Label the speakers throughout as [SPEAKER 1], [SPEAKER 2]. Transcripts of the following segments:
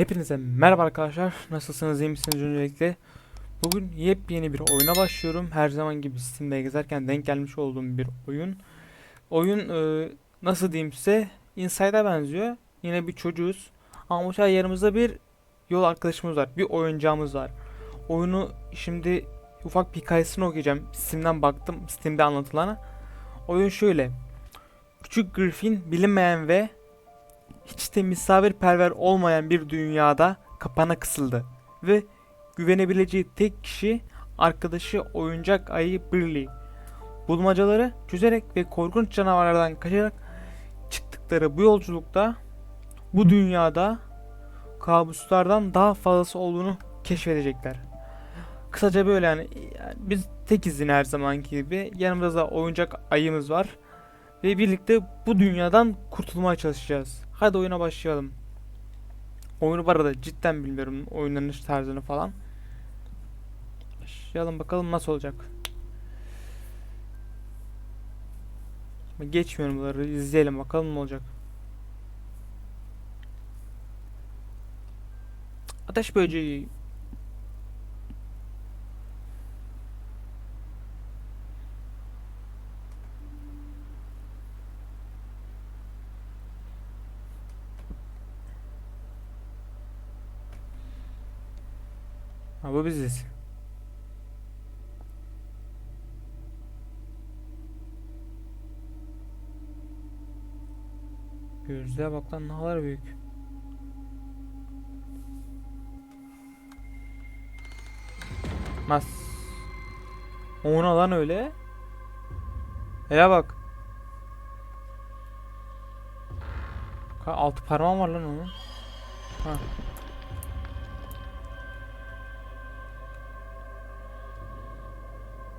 [SPEAKER 1] Hepinize merhaba arkadaşlar. Nasılsınız? iyi misiniz öncelikle? Bugün yepyeni bir oyuna başlıyorum. Her zaman gibi Steam'de gezerken denk gelmiş olduğum bir oyun. Oyun e, nasıl diyeyim size? Inside'a benziyor. Yine bir çocuğuz. Ama bu sefer yanımızda bir yol arkadaşımız var. Bir oyuncağımız var. Oyunu şimdi ufak bir hikayesini okuyacağım. Steam'den baktım. Steam'de anlatılana. Oyun şöyle. Küçük Griffin bilinmeyen ve hiç de misafirperver olmayan bir dünyada kapana kısıldı ve güvenebileceği tek kişi arkadaşı oyuncak ayı Billy. Bulmacaları çözerek ve korkunç canavarlardan kaçarak çıktıkları bu yolculukta bu dünyada kabuslardan daha fazlası olduğunu keşfedecekler. Kısaca böyle yani, biz tekiz yine her zamanki gibi. Yanımızda da oyuncak ayımız var. Ve birlikte bu dünyadan kurtulmaya çalışacağız. Hadi oyuna başlayalım. Oyunu bu arada cidden bilmiyorum oynanış tarzını falan. Başlayalım bakalım nasıl olacak. Geçmiyorum bunları izleyelim bakalım ne olacak. Ateş böceği. Bu biziz. Gözlüğe bak lan ne kadar büyük. Mas. O ne lan öyle? Hele bak. Altı parmağım var lan onun. Ha.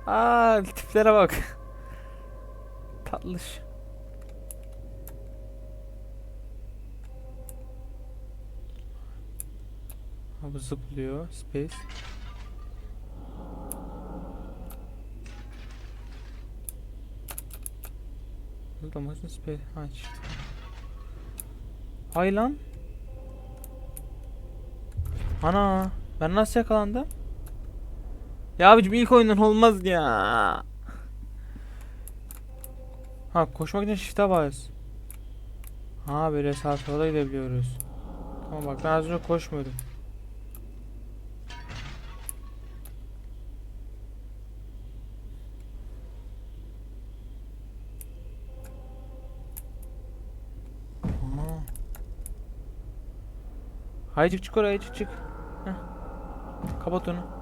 [SPEAKER 1] Aa tiplere bak. Tatlış. Bu zıplıyor. Space. Zıplamasın space. Ha çıktı. Hay lan. Ana. Ben nasıl yakalandım? Ya abicim ilk oyundan olmaz ya. Ha koşmak için shift'e bas. Ha böyle sağa sola gidebiliyoruz. Tamam bak ben az önce koşmuyordum. Haydi çık çık oraya çık çık. Heh. Kapat onu.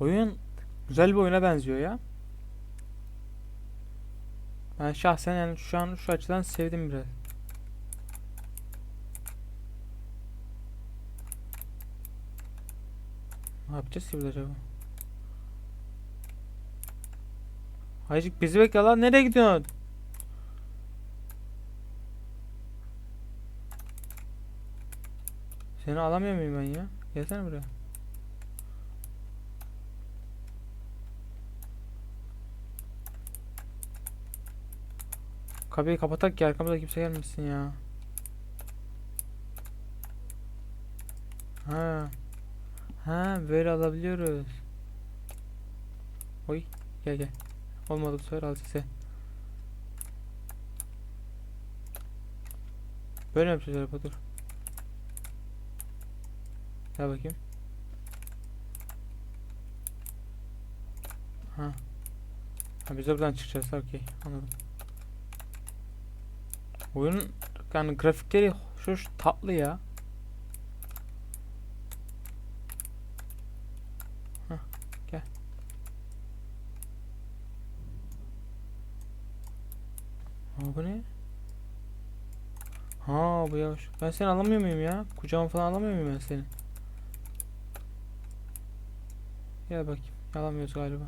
[SPEAKER 1] Oyun güzel bir oyuna benziyor ya. Ben şahsen yani şu an şu açıdan sevdim biraz. Ne yapacağız ki burada acaba? Haycık bizi bekle lan nereye gidiyorsun? Seni alamıyor muyum ben ya? Gelsene buraya. Kapıyı kapatak ki arkamda kimse gelmesin ya. Ha. Ha böyle alabiliyoruz. Oy gel gel. Olmadı bu sefer al size. Böyle mi yapacağız araba dur. Gel bakayım. Ha. Ha biz de buradan çıkacağız. Okey anladım. Oyunun yani grafikleri şu, şu tatlı ya. Hah, gel. Ha bu ne? Ha bu yavaş. Ben seni alamıyor muyum ya? Kucağıma falan alamıyor muyum ben seni? Gel bakayım. Alamıyoruz galiba.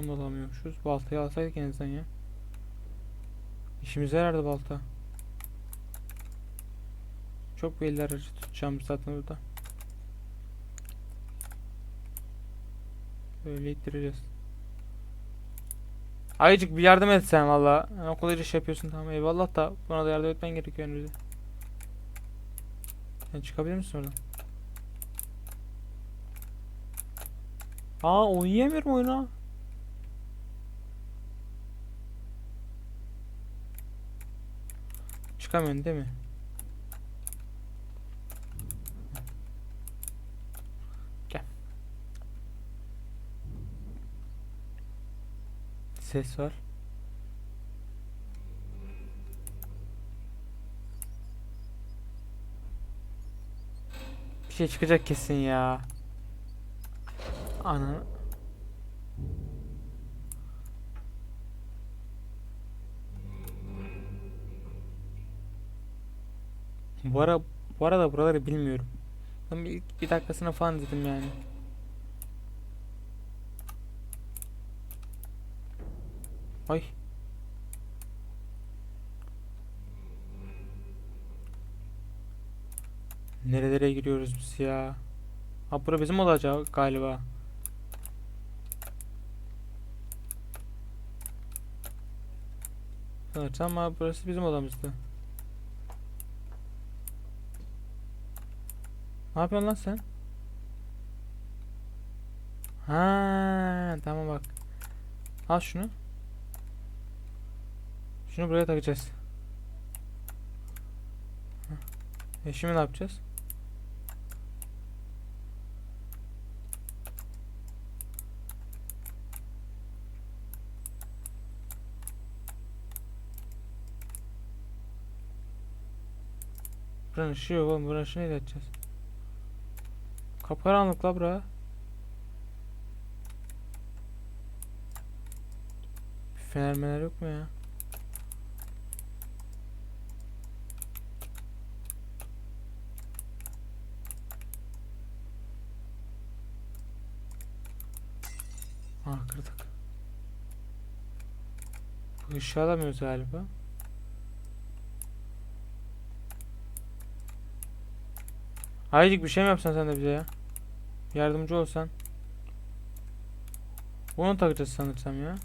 [SPEAKER 1] Onu da alamıyormuşuz. Baltayı alsaydık en azından ya. İşimize yarardı balta. Çok belli aracı tutacağım zaten burada. Böyle ittireceğiz. Ayıcık bir yardım etsen valla. Yani o kadar iş yapıyorsun tamam eyvallah da buna da yardım etmen gerekiyor önümüzde. Sen çıkabilir misin oradan? Aa oynayamıyorum oyunu. Çıkamıyorsun değil mi? Gel. Ses var. Bir şey çıkacak kesin ya. Ana. Bu ara bu arada buraları bilmiyorum. Ben bir, bir dakikasına falan dedim yani. Ay. Nerelere giriyoruz biz ya? Ha bura bizim olacak galiba. Evet ama burası bizim odamızdı. Ne yapıyorsun lan sen? Ha, tamam bak. Al şunu. Şunu buraya takacağız. E şimdi ne yapacağız? Buranın ışığı yok oğlum. Buranın ışığını açacağız? Kapkaranlık la bura. Fener yok mu ya? Ah kırdık. Bu ışığı alamıyoruz galiba. Haydik bir şey mi yapsan sen de bize ya? Yardımcı olsan. Bunu takacağız sanırsam ya.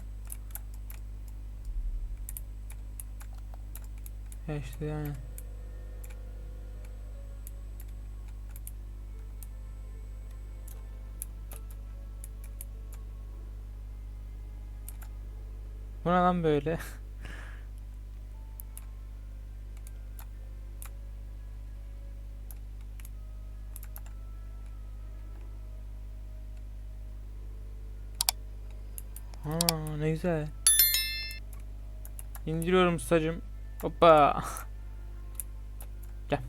[SPEAKER 1] Ya işte yani. Bu lan böyle? Aa ne güzel. İndiriyorum stacım. Hoppa. Gel.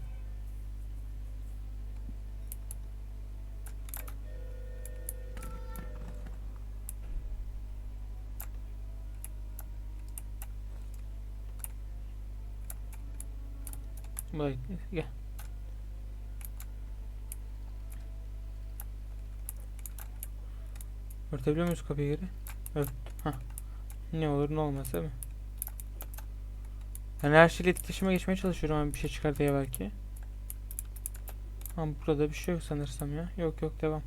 [SPEAKER 1] Bak gel. Örtebiliyor muyuz kapıyı geri? Evet. Hah. Ne olur ne olmaz değil mi? Ben her şeyle iletişime geçmeye çalışıyorum ama bir şey çıkar diye belki. Ama burada bir şey yok sanırsam ya. Yok yok devam.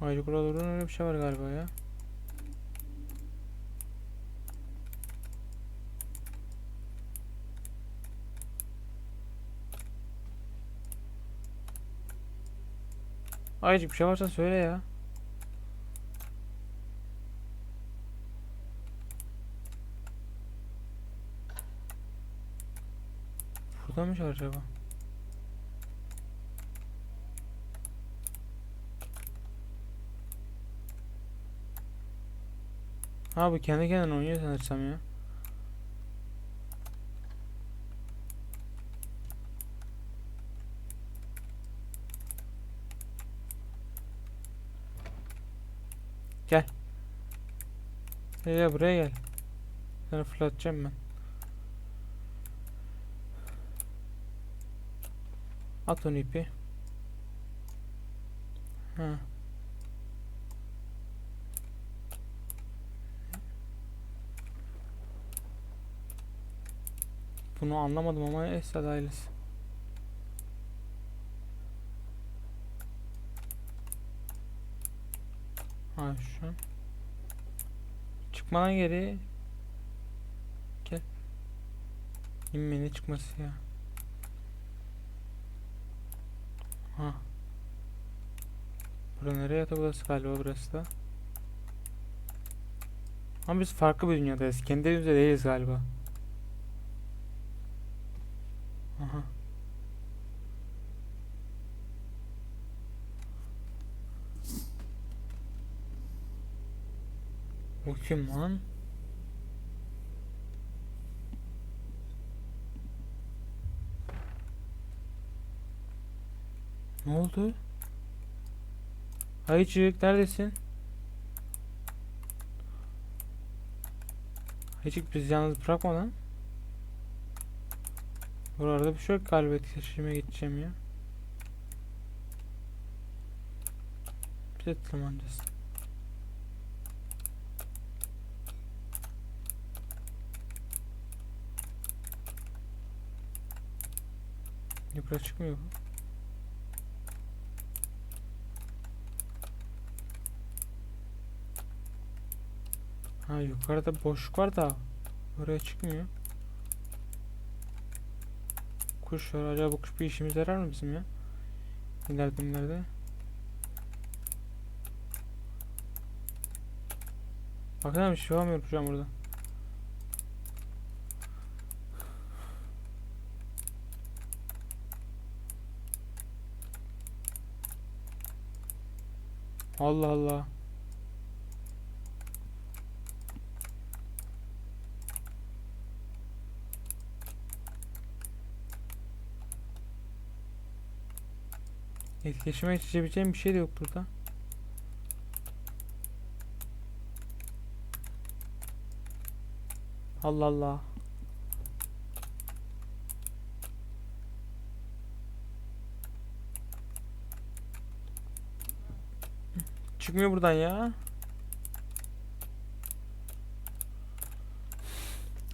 [SPEAKER 1] Ayrı kuralların öyle bir şey var galiba ya. Ayrıca bir şey varsa söyle ya. Burada mı acaba? Ha bu kendi kendine oynuyor sanırsam ya. Gel. Gel, buraya gel. Seni fırlatacağım ben. At onu ipi. Ha. Bunu anlamadım ama Esad ailesi. Ha şu an. Çıkmadan geri. Gel. İnme ne çıkması ya. Ha. Bura nereye yatak odası galiba burası da. Ama biz farklı bir dünyadayız. Kendi evimizde değiliz galiba. Aha. Bu kim lan? Ne oldu? Ayıcık neredesin? Ayıcık biz yalnız bırakma lan. Burada bir şey yok galiba etkileşime geçeceğim ya. Bir de tırmanacağız. Yukarı çıkmıyor bu. Ha yukarıda boşluk var da oraya çıkmıyor. Kuş var. Acaba bu kuş bir işimize yarar mı bizim ya? İleride ileride. Baksana bir şey yapamıyorum şu burada. Allah Allah. Etkileşime geçebileceğim bir şey de yok burada. Allah Allah. Çıkmıyor buradan ya.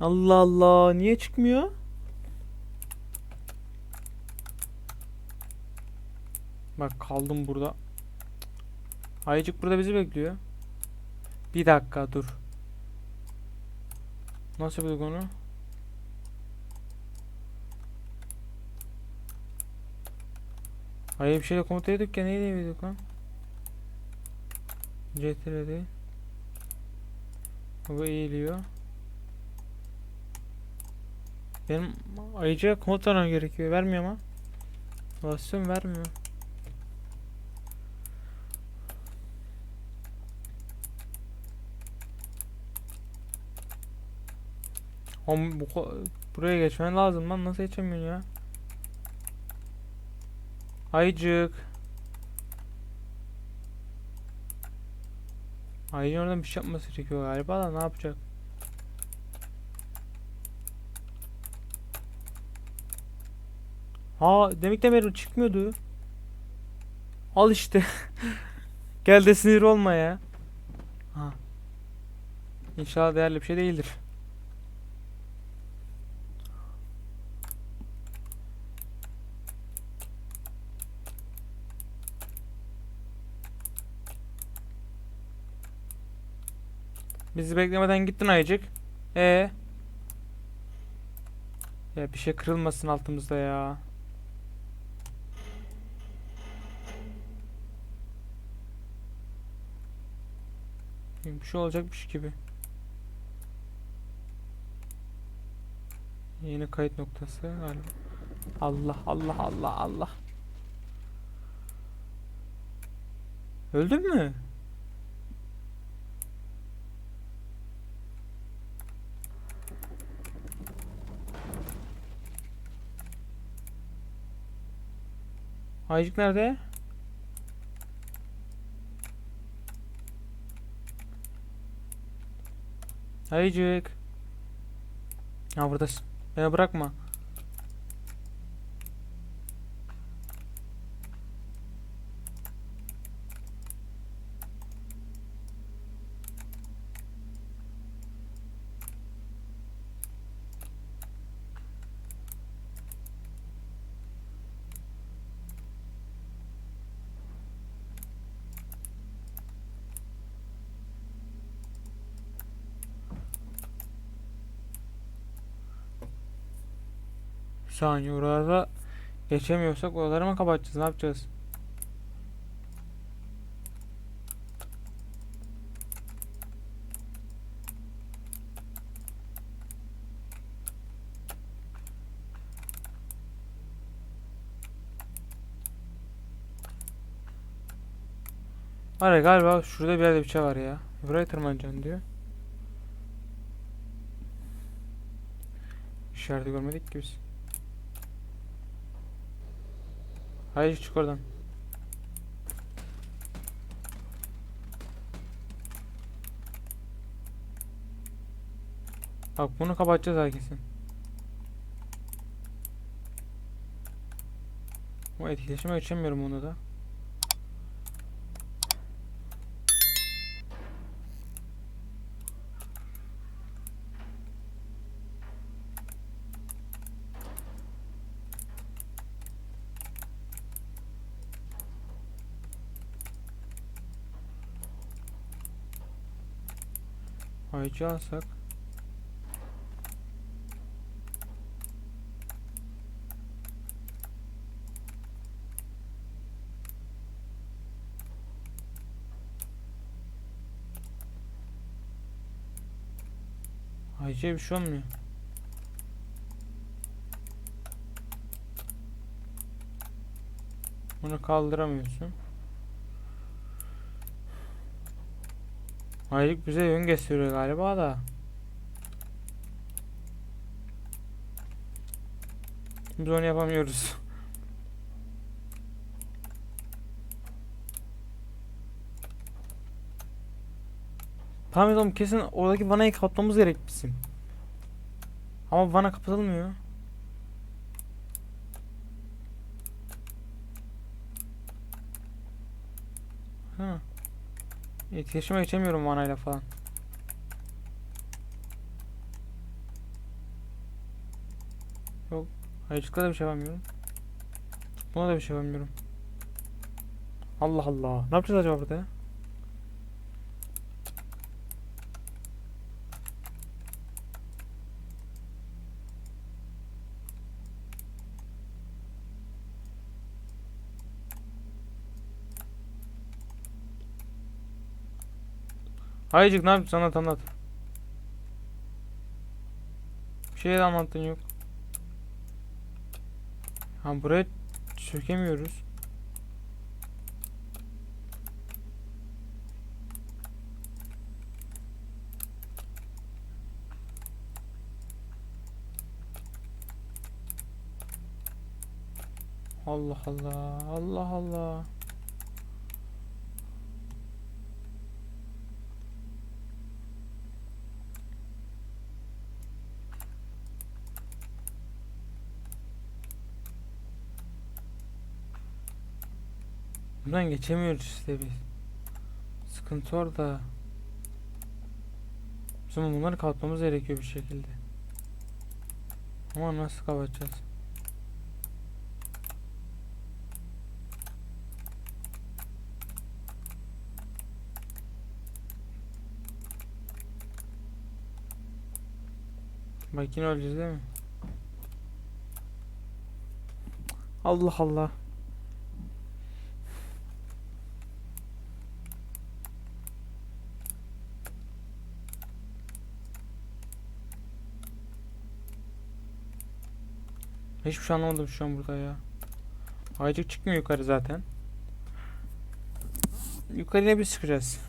[SPEAKER 1] Allah Allah. Niye çıkmıyor? Bak kaldım burada. Ayıcık burada bizi bekliyor. Bir dakika dur. Nasıl yapıyorduk onu? Hayır bir şeyle komuta ediyorduk ya neyle ediyorduk lan? CTRL'de Bu eğiliyor. Benim ayıcıya komut vermem gerekiyor. Vermiyor ama. Basıyorum vermiyor. Oğlum bu buraya geçmen lazım lan nasıl geçemiyorsun ya? Ayıcık. Ayıcık oradan bir şey yapması gerekiyor galiba da ne yapacak? Ha demek de çıkmıyordu. Al işte. Gel de sinir olma ya. Ha. İnşallah değerli bir şey değildir. Bizi beklemeden gittin ayıcık. E Ya bir şey kırılmasın altımızda ya. Bir şey olacakmış gibi. Yeni kayıt noktası galiba. Allah Allah Allah Allah. Öldün mü? Ayıcık nerede? Ayıcık. Ha buradasın. Beni bırakma. Saniye oralarda geçemiyorsak oraları mı kapatacağız? Ne yapacağız? Var ya galiba şurada bir yerde bir şey var ya. Buraya tırmanacaksın diyor. İşareti görmedik ki biz. Hayır çık oradan. Bak bunu kapatacağız herkesin. Ama etkileşime geçemiyorum onu da. Ayıcı alsak. Ayıcıya bir şey olmuyor. Bunu kaldıramıyorsun. Aylık bize yön gösteriyor galiba da. Biz onu yapamıyoruz. Tamam kesin oradaki vanayı kapatmamız gerek bizim. Ama vana kapatılmıyor. Ha. Etkileşime geçemiyorum vanayla falan. Yok. Ayıcıkla da bir şey yapamıyorum. Buna da bir şey yapamıyorum. Allah Allah. Ne yapacağız acaba burada ya? Ayıcık ne yapıyorsun anlat anlat. Bir şey de anlattın yok. Ha buraya çökemiyoruz. Allah Allah Allah Allah. Buradan geçemiyoruz işte biz. Sıkıntı orada. Bizim bunları kapatmamız gerekiyor bir şekilde. Ama nasıl kapatacağız? Bak yine öleceğiz değil mi? Allah Allah. Hiçbir şey anlamadım şu an burada ya. Ayıcık çıkmıyor yukarı zaten. Yukarıya biz çıkacağız.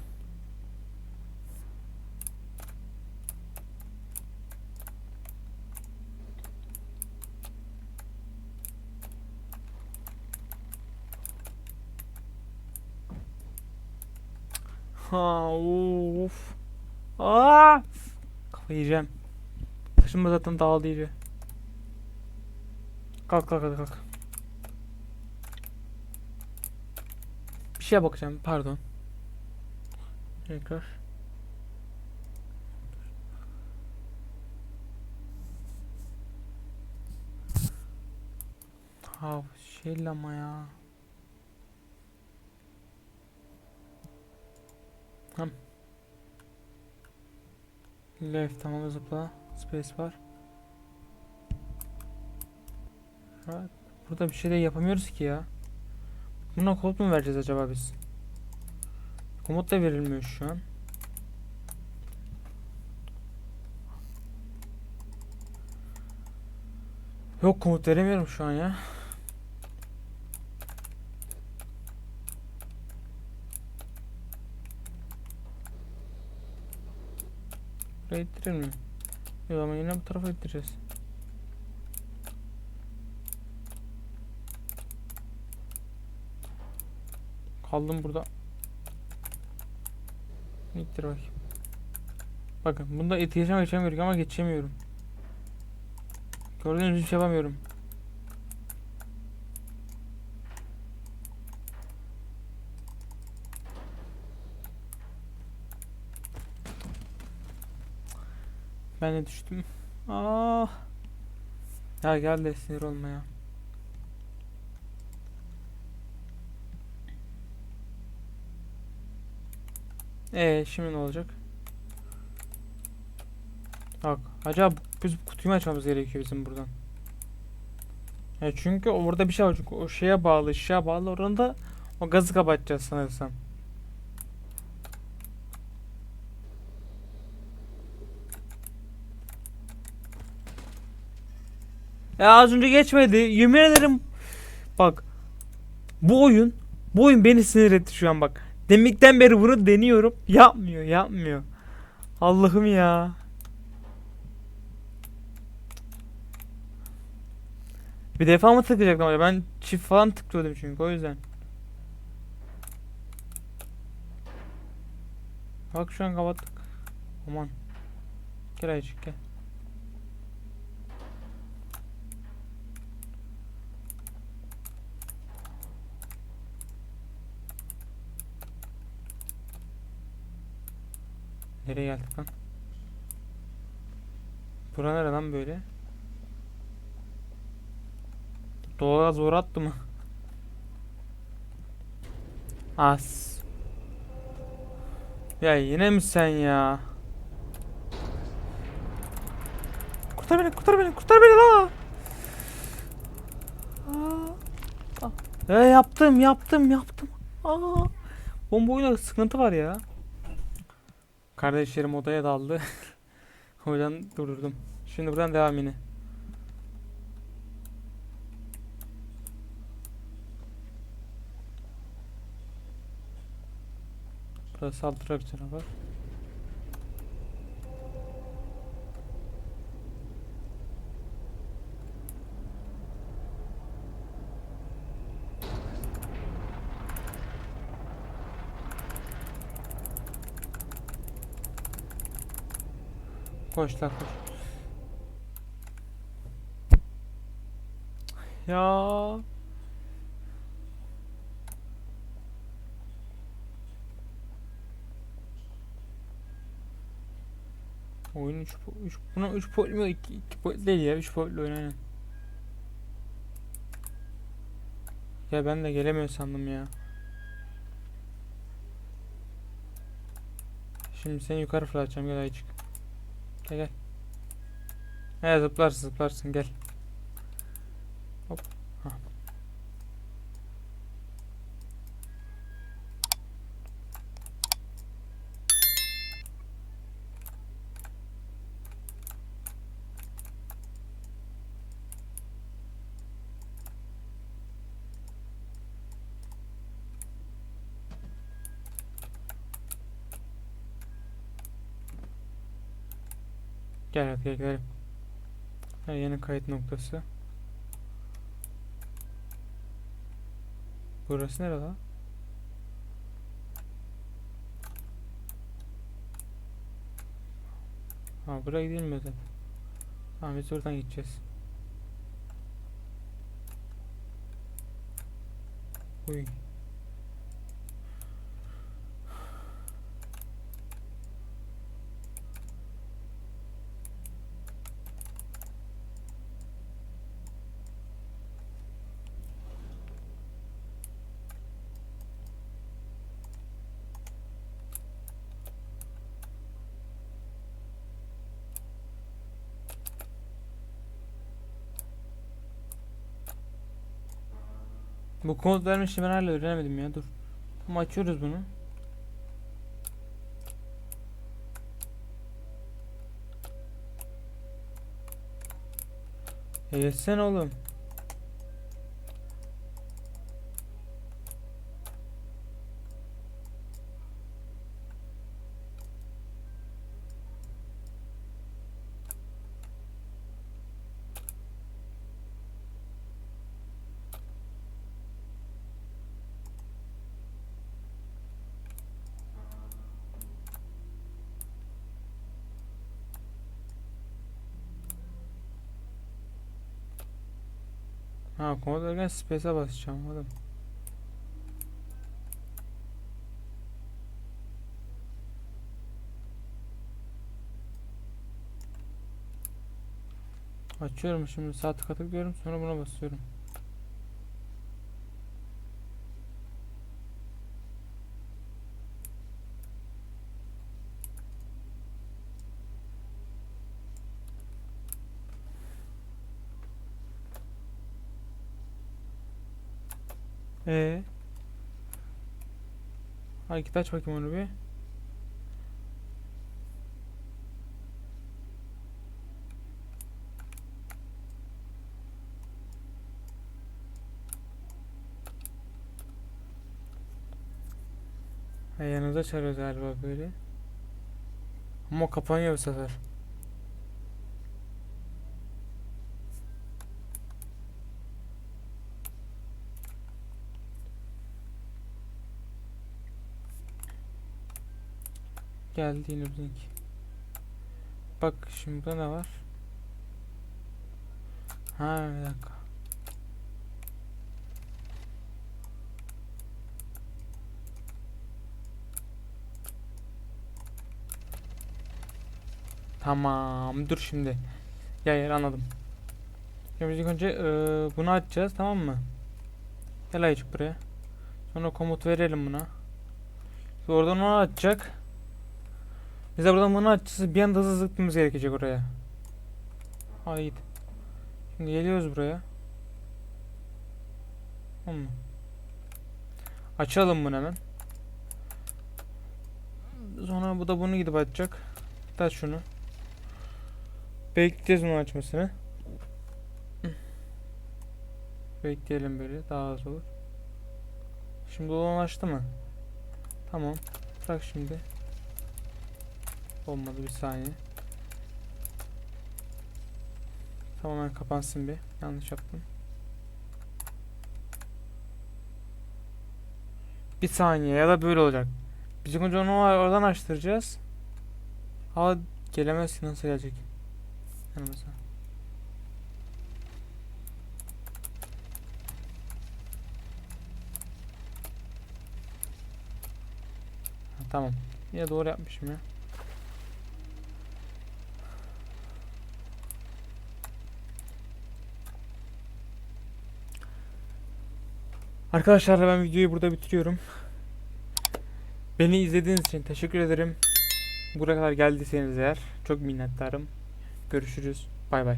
[SPEAKER 1] Ha of. Aa! Kafayı yiyeceğim. Taşınma zaten dağıldı iyice. Kalk kalk hadi kalk. Bir şeye bakacağım pardon. Tekrar. Ha şey ama ya. Ham. Left tamam zıpla. Space var. Ha, burada bir şey de yapamıyoruz ki ya. Buna kod mu vereceğiz acaba biz? Komut da verilmiyor şu an. Yok komut veremiyorum şu an ya. Buraya ittirelim mi? Yok ama yine bu tarafa ittireceğiz. Kaldım burada. İttir bakayım. Bakın bunda iteceğim geçemiyorum ama geçemiyorum. Gördüğünüz gibi hiç yapamıyorum. Ben de düştüm. Ah. Ya gel de sinir olma ya. Ee şimdi ne olacak? Bak acaba biz kutuyu açmamız gerekiyor bizim buradan? Ya çünkü orada bir şey var çünkü o şeye bağlı şeye bağlı oranda o gazı kapatacağız sanırsam. Ya az önce geçmedi. Yemin ederim. Bak. Bu oyun. Bu oyun beni sinir etti şu an bak. Demikten beri bunu deniyorum. Yapmıyor yapmıyor. Allah'ım ya. Bir defa mı tıklayacaktım acaba? Ben çift falan tıklıyordum çünkü o yüzden. Bak şu an kapattık. Aman. Gel ayıcık gel. Nereye geldik lan? Bura nere lan böyle? Doğal zor attı mı? As. Ya yine mi sen ya? Kurtar beni, kurtar beni, kurtar beni la. Aa. Ah. E, yaptım, yaptım, yaptım. Aa. Bomba oyunda sıkıntı var ya. Kardeşlerim odaya daldı. o yüzden durdurdum. Şimdi buradan devam yine. Burası saldırarak canavar. Koş lan koş. Ya. Oyun 3 3 buna 3 point mi 2 2 point değil ya 3 pointli oyun aynen. Ya ben de gelemiyor sandım ya. Şimdi seni yukarı fırlatacağım gel ayıcık. Gel gel. He zıplarsın zıplarsın gel. Gel. Ha, yeni kayıt noktası. Burası nere lan? Ha buraya gidilmiyor zaten. Tamam biz oradan gideceğiz. Uy. Bu komut verme işini ben hala öğrenemedim ya dur. Tamam açıyoruz bunu. E geçsene oğlum. Ha komut verirken space'e basacağım oğlum. Açıyorum şimdi sağ tıka tıklıyorum sonra buna basıyorum. Ee. Hadi git aç bakayım onu bir. Ha, yanımıza çağırıyoruz galiba böyle. Ama kapanıyor bu sefer. Geldi yine bizimki. Bak şimdi burada ne var? Ha bir dakika. Tamam dur şimdi. Ya yer anladım. Şimdi ilk önce eee, bunu açacağız tamam mı? Gel ayıcık buraya. Sonra komut verelim buna. Oradan onu açacak. Biz de buradan bunu açacağız. Bir anda hızlı gitmemiz gerekecek oraya. Git. Şimdi geliyoruz buraya. Tamam? Açalım bunu hemen. Sonra bu da bunu gidip açacak. Aç şunu. Bekleyeceğiz bunu açmasını. Bekleyelim böyle daha az olur. Şimdi olan açtı mı? Tamam. Bırak şimdi. Olmadı bir saniye. Tamamen kapansın bir. Yanlış yaptım. Bir saniye ya da böyle olacak. Biz önce onu oradan açtıracağız. Aa gelemez ki nasıl gelecek? Yanımıza. Ha, tamam. Yine doğru yapmışım ya. Arkadaşlar ben videoyu burada bitiriyorum. Beni izlediğiniz için teşekkür ederim. Buraya kadar geldiyseniz eğer çok minnettarım. Görüşürüz. Bay bay.